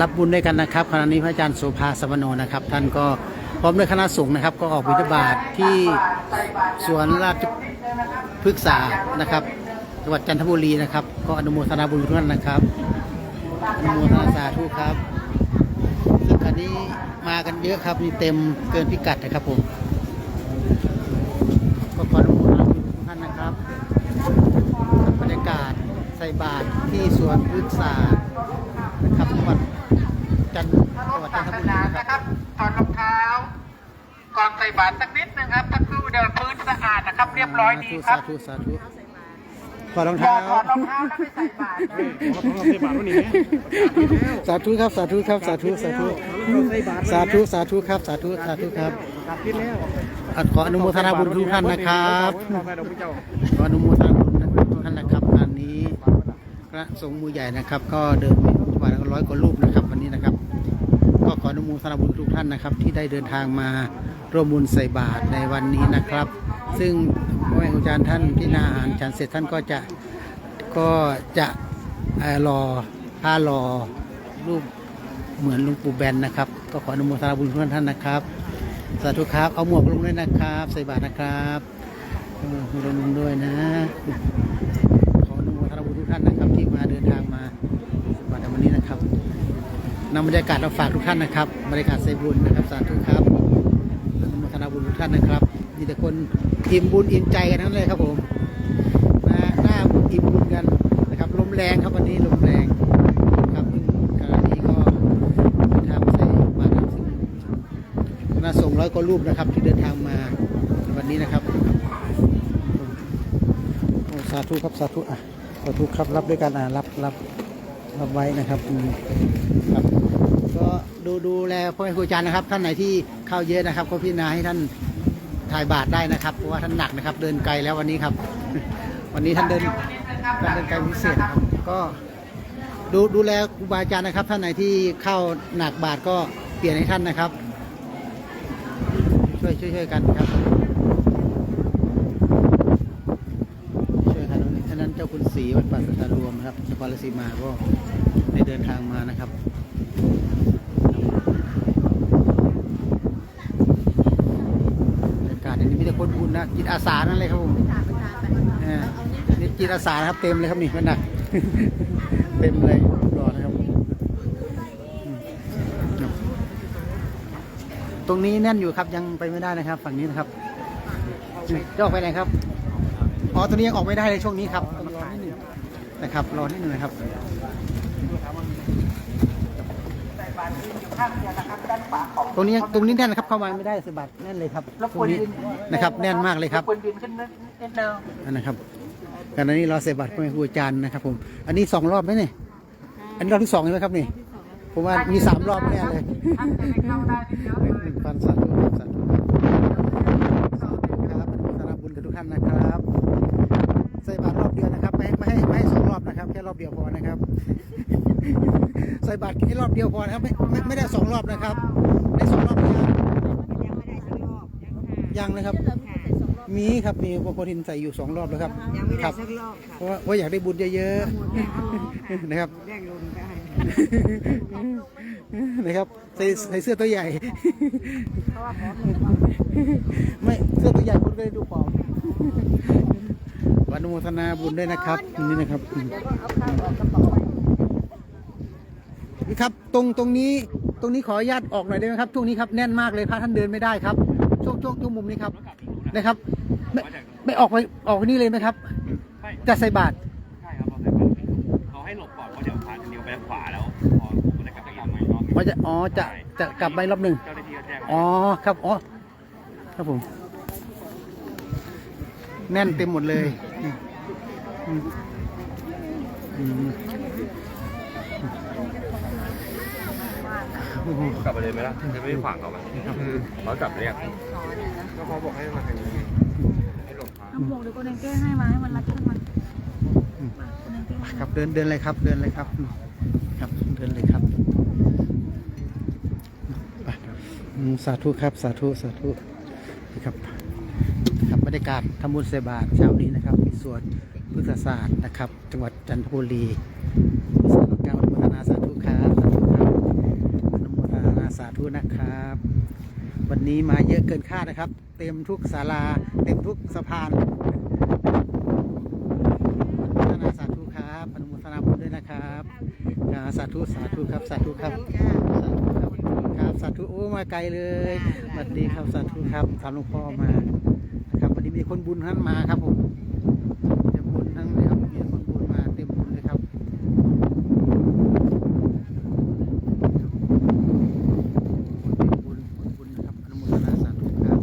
รับบุญด้วยกันนะครับขณะนี้พระอาจารย์โสภาสมโนนะครับ ท่านก็พร้อมด้วยคณะสงฆ์นะครับ ก็ออกบิณฑบาตที่สวนราชพฤกษานะครับจังหวัดจันทบุรีนะครับ ก็อนุโมทนาบุญทุกท่านนะครับอนุโมทนาสาธุครับซึ่งครานี้มากันเยอะครับมีเต็มเกินพิกัดนะครับผมก็ขออนุโมทนาบุญทุกท่านนะครับบรรยากาศใส่บาตรที่สวนพฤกษานะครับจังหวัด วัดจันทบุรีนะครับนะครับถอดรองเท้าก่อนใส่บาตรสักนิดนึงครับถ้าคือเดินพื้นสะอาดนะครับ เรียบร้อยดีครัสาบธุสาธุขอรองพอเท้าถอดรองเท้าแล้วไปใส่บาตรสาธุครับสาธุครับสาธุสาธุสาธุสาธุครับสาธุสาธุครับอะขออนุโมทนาบุญทุกท่านนะครับขออนุโมทนาบุญทุกท่านนะครับงานนี้พระสงฆ์มือใหญ่นะครับ ก็เดินมีประมาณร้อยกว่ารูปนะครับวันนี้นะครับ ก็ขออนุโมทนาบุญทุกท่านนะครับ ที่ได้เดินทางมาร่วมบุญใส่บาตรในวันนี้นะครับ ซึ่งพระแม่ครูอาจารย์ท่านที่นาอาหารฉันเสร็จท่านก็จะก็จะรอผ้ารอรูปเหมือนหลุงปู่แบนนะครับ ก็ขออนุโมทนาบุญทุกท่านนะครับสาธุครับเอาหมวกลงด้วยนะครับ ใส่บาตรนะครับเออลงด้วยนะขออนุโมทนาบุญทุกท่านนะครับ ที่มาเดินทางมาใส่บาตรในวันนี้นะครับ นำบรรยากาศมาฝากทุกท่านนะครับบรรยากาศใส่บุญนะครับสาธุครับอนุโมทนาบุญทุกท่านนะครับมีแต่คนอิ่มบุญอิ่มใจกันทั้งนั้นเลยครับผมนะหน้าอิ่มบุญกันนะครับลมแรงครับวันนี้ลมแรงครับขณะนี้ก็เดินทางมาใส่บาตรครับซึ่งคณะสงร้อยกว่ารูปนะครับ ที่เดินทางมาวันนี้นะครับสาธุครับสาธุอะสาธุครับรับด้วยกันอะรับรับรับไว้นะครับครับ ดูดูแลพ่อแม่ครูอาจารย์นะครับ ท่านไหนที่เข้าเยอะนะครับ ก็พิจารณาให้ท่านถ่ายบาทได้นะครับเพราะว่าท่านหนักนะครับ เดินไกลแล้ววันนี้ครับ วันนี้ท่านเดินท่านเดินไกลพิเศษครับก็ดูดูแลครูบาอาจารย์นะครับ ท่านไหนที่เข้าหนักบาทก็เปลี่ยนให้ท่านนะครับ ช่วยช่วยช่วยกันครับช่วยกันท่านนั้นเจ้าคุณศรีวัดป่าสัทารวมนะครับนครราชสีมาก็ได้เดินทางมานะครับ บรรยากาศอย่าง นี้มีแต่คนบุญนะจิตอาสานั่นเลยครับผมออนี่จิตอาสานะครับเต็มเลยครับนี่มันหนักเต็มเลยรอนะครับ ตรงนี้แน่นอยู่ครับยังไปไม่ได้นะครับ ฝั่งนี้นะครับจะออกไปไหนครับอ๋อตรงนี้ยังออกไม่ได้เลยช่วงนี้ครับต้องรอนิดหนึ่งนะครับรอนิดหนึ่ งนะครับตรงนี้ตรงนี้แน่นนะครับเข้ามาไม่ได้สะบัดแน่นเลยครับรบตกรวนงนี้ยืนนะครับแน่นมากเลยครับบกวนยืนขึ้นนิดนิดนึงอันนะครับขณะนี้รอเสบัตรพระครูอาจารย์นะครับ ผม อันนี้สองรอบไหมเนี่ยอันนี้รอบที่สองใช่ไหมครับนี่ผมว่ามีสามรอบแน่เลยท่านจะไม่เข้าได้ทีเดียวหนึ่งหนึ่งพันสาธุครับสาธุสาธุครับอนุโมทนาบุญกับทุกท่านนะครับใส่บาตรรอบเดียวนะครับไม่ให้ไม่ให้ไม่ให้สองรอบนะครับ แค่รอบเดียวพอนะครับใส่บาตรแค่รอบเดียวพอนะครับไม่ไม่ไม่ได้สองรอบนะครับได้สองรอบยังยังนะครับ มีครับมีบางคนเห็นใส่อยู่สองรอบแล้วครับยังไม่คได้รับสักรอบค่ะเพราะว่าเพราะอยากได้บุญเยอะๆนะครับแย่งลงได้นะครับใส่ใส่เสื้อตัวใหญ่ไม่เสื้อตัวใหญ่คนก็เลยดูผอมวันอนุโมทนาบุญด้วยนะครับนี่นะครับอืม นี่ครับ ตรงตรงนี้ตรงนี้ขออนุญาตออกหน่อยได้ไหมครับช่วงนี้ครับแน่นมากเลยพระท่านเดินไม่ได้ครับช่วงช่วงช่วงมุมนี้ครับนะครับ ไม่ไม่ออกไปออกไปนี่เลยไหมครับ ไม่จะใส่บาตรใช่ครับเราใส่บัตรเขาให้หลบก่อนเพราะเดี๋ยวพาเดียวไปทางขวาแล้วพอผมจะกลับไปอีกไหมรอบว่าจะอ๋อจะจะกลับไปรอบหนึ่ง เจ้าหน้าที่ก็แจ้งอ๋อครับอ๋อครับผม แน่นเต็มหมดเลยอืมอืมอืมโอ้โห กลับไปเลยไหมล่ะจะไม่ขวางเขาไหมเขากลับเรียกก็เขาบอกให้มาทางนี้ให้หลบทางน้ำหมวกเดี๋ยวคนนึงแก้ให้มาให้มันรัดขึ้นมาคนนึงแก้ครับเดินเดินเลยครับ เดินเลยครับอืมครับเดินเลยครับไปอืมสาธุครับสาธุสาธุนะครับครับบรรยากาศทำบุญเสบาตรเช้านี้นะครับที่สวนพฤกษศาสตร์นะครับ จังหวัดจันทบุรีสาธุการอนุโมทนาสาธุครับสาธุครับ ธุนะครับ วันนี้มาเยอะเกินคาดนะครับ เต็มทุกศาลา เต็มทุกสะพานอนุโมทนาสาธุครับอนุโมทนาบุญด้วยนะครับอ่าสาธุสาธุครับสาธุครับสาธุครับครับสาธุโอ้มาไกลเลยสวัสดีครับสาธุครับตามหลวงพ่อมานะครับวันนี้มีคนบุญท่านมาครับผมเต็มบุญทั้งเลยครับมีคนบุญมาเต็มบุญเลยครับ บุญบุญนะครับอนุโมทนาสาธุครับ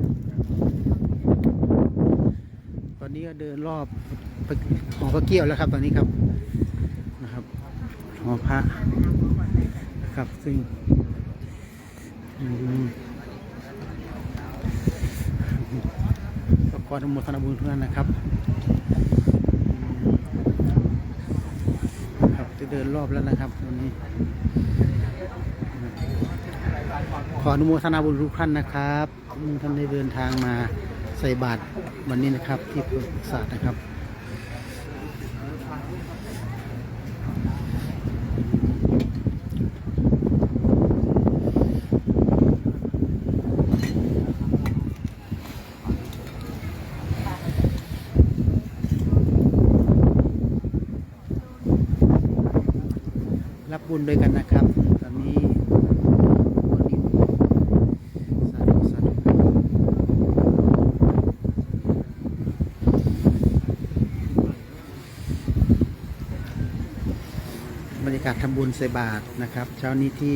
ตอนนี้ก็เดินรอบหอพระเกี้ยวแล้วครับ ตอนนี้ครับนะครับหอพระนะครับซึ่งก็ขออนุโมทนาบุญทุกท่านนะครับครับจะเดินรอบแล้วนะครับตอนนี้ ขออนุโมทนาบุญทุกท่านนะครับท่านได้เดินทางมาใส่บาตร วันนี้นะครับที่ปรึกษานะครับรับบุญด้วยกันนะครับ ตอนนี้วันนี้สาธุสาธุบ รยากาศทำบุญใส่บาตรนะครับ เช้านี้ที่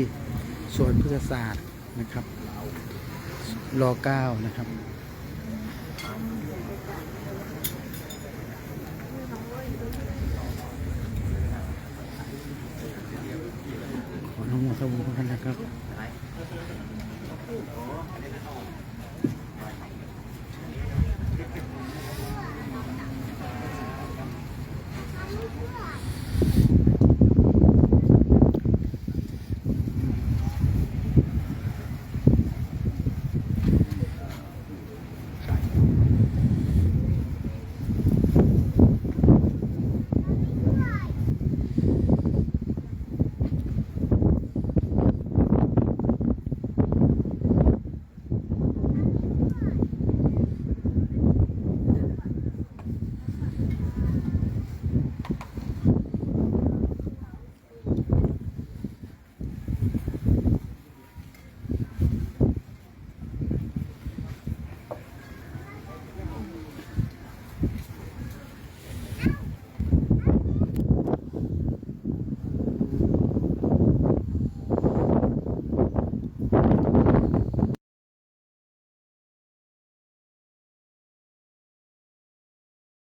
สวนพฤกษศาสตร์นะครับรอเก้านะครับขอองโมทนาบุญทุกท่านนะครับ